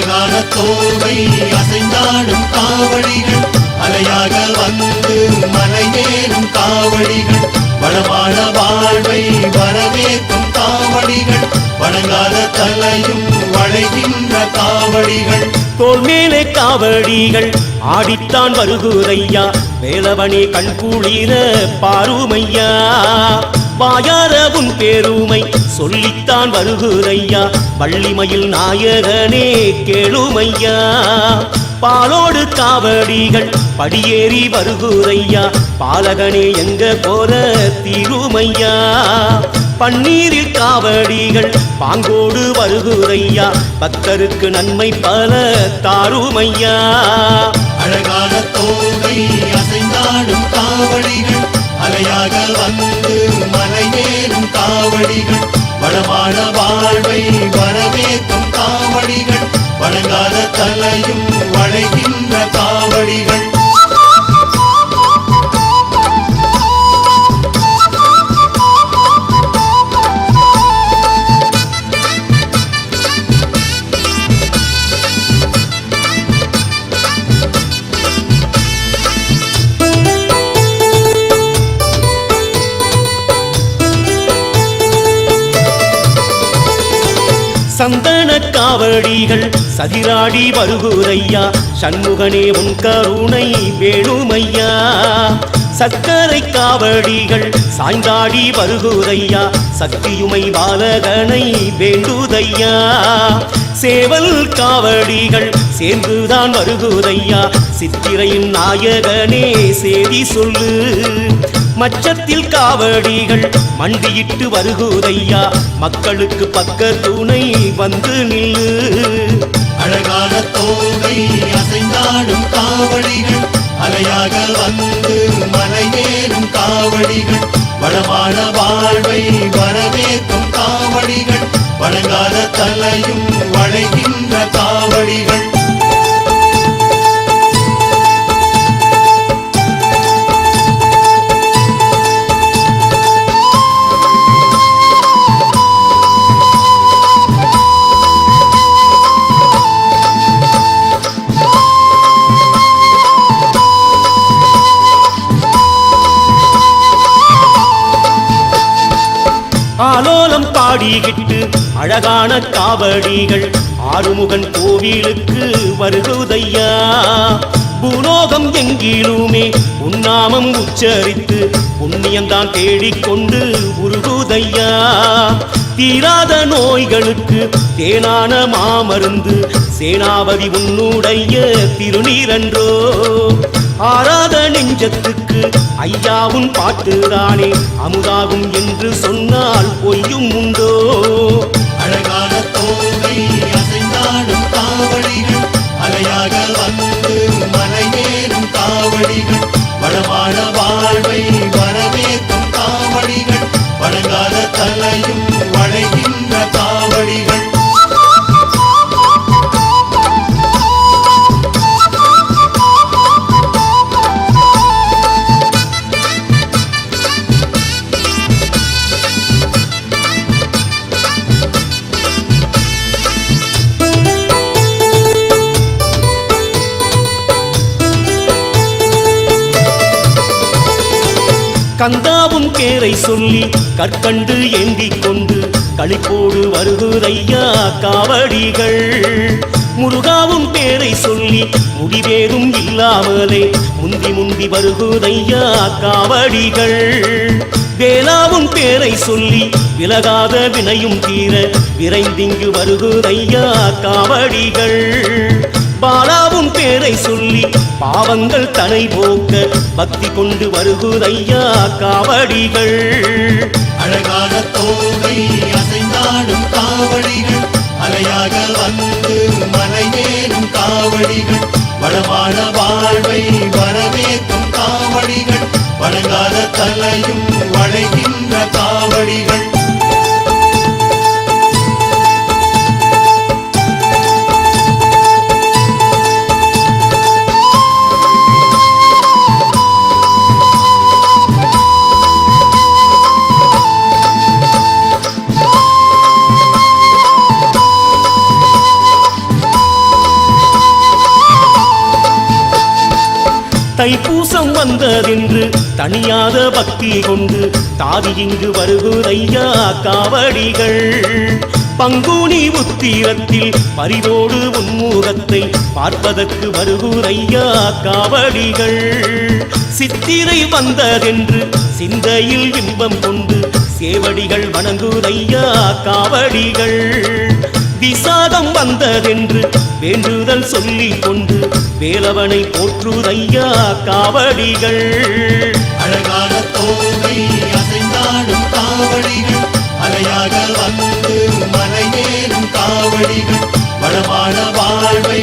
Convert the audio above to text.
அழகான தோவை அசைந்தாடும் காவடிகள் அலையாக வந்து மலையேறும் காவடிகள் வளமான வாழ்வை வரவேற்கும் காவடிகள் வணங்காத தலையும் வளைகின்ற காவடிகள். தோல் மேலே காவடிகள் ஆடித்தான் வருகுதையா வேலவனி கண் குளிர பாருமையா வாயார உன் சொல்லித்தான் வருகுதையா வள்ளிமயில் நாயகனே கேளுமையா. பாலோடு காவடிகள் படியேறி வருகுதையா பாலகனே எங்க போற தீருமையா. பன்னீரில் காவடிகள் பாங்கோடு வருகுதையா பக்தருக்கு நன்மை பல தாருமையா. அழகான தோகை மலையேறும் காவடிகள் வளமான வாழ்வை வரவேற்கும் காவடிகள் வழங்காத தலையும் சந்தன காவடிகள் சதிராடி வருகுரையா சண்முகனே உன் கருணை வேணுமையா. சக்கரை காவடிகள் சாய்ந்தாடி வருகுரையா சக்தியுமை பாலகனை வேண்டுதையா. சேவல் காவடிகள் சேர்ந்துதான் வருகுதையா. சித்திரையின் நாயகனே சேதி சொல்லு. மச்சத்தில் காவடிகள் மண்டியிட்டு வருகுதையா? மக்களுக்கு பக்க துணை வந்து நில்லு. அழகான தோகை அசைந்தாடும் காவடிகள். அலையாக வந்து மலையேறும் காவடிகள். வளமான வாழ்வை வரவேற்கும் காவடிகள். வழங்காத தலையும் ஆலோலம் பாடிக்கிட்டு அழகான காவடிகள் ஆறுமுகன் கோவிலுக்கு வருகுதையா பூலோகம் எங்கிலுமே உன்னாமம் உச்சரித்து புண்ணியந்தான் தேடிக்கொண்டு உருகுதையா. தீராத நோய்களுக்கு தேனான மாமருந்து சேனாபதி உன்னுடைய திருநீரன்றோ. ஆராத நெஞ்சத்துக்கு ஐயாவும் பாட்டுதானே அமுதாகும் என்று சொன்னால் பொய்யும் உண்டோ? அழகான தோகை கந்தாவும் கேரை சொல்லி கற்கண்டு ஏந்திக் கொண்டு களிப்போடு வருகுதையா காவடிகள்? முருகாவும் பேரை சொல்லி முடிவேதும் இல்லாமலே முந்தி முந்தி வருகுதையா காவடிகள்? வேளாவும் பேரை சொல்லி விலகாத வினையும் தீர விரைந்திங்கு வருகுதையா காவடிகள்? பாலாவும் பேரை சொல்லி பாவங்கள் தனை போக்க பக்தி கொண்டு வருகுதையா காவடிகள். அழகான தோகை அசைந்தாடும் காவடிகள். அலையாக வந்து மலையேறும் காவடிகள். வளமான வாழ்வை வரவேற்கும் காவடிகள். வழங்காத தலையும் தைப்பூசம் வந்ததென்று தனியாத பக்தி கொண்டு தாவி இங்கு வருகுதையா காவடிகள். பங்குனி உத்திரத்தில் பரிவோடு உன்முகத்தை பார்ப்பதற்கு வருகுதையா காவடிகள். சித்திரை வந்ததென்று சிந்தையில் இன்பம் கொண்டு சேவடிகள் வணங்குதையா காவடிகள். விசாகம் வந்ததென்று வேண்டுதல் சொல்லிக் கொண்டு வேலவனை போற்றுதையா காவடிகள். அழகான தோகை அசைந்தாடும் காவடிகள். அலையாக வந்து மலையேறும் காவடிகள். வளமான வாழ்வை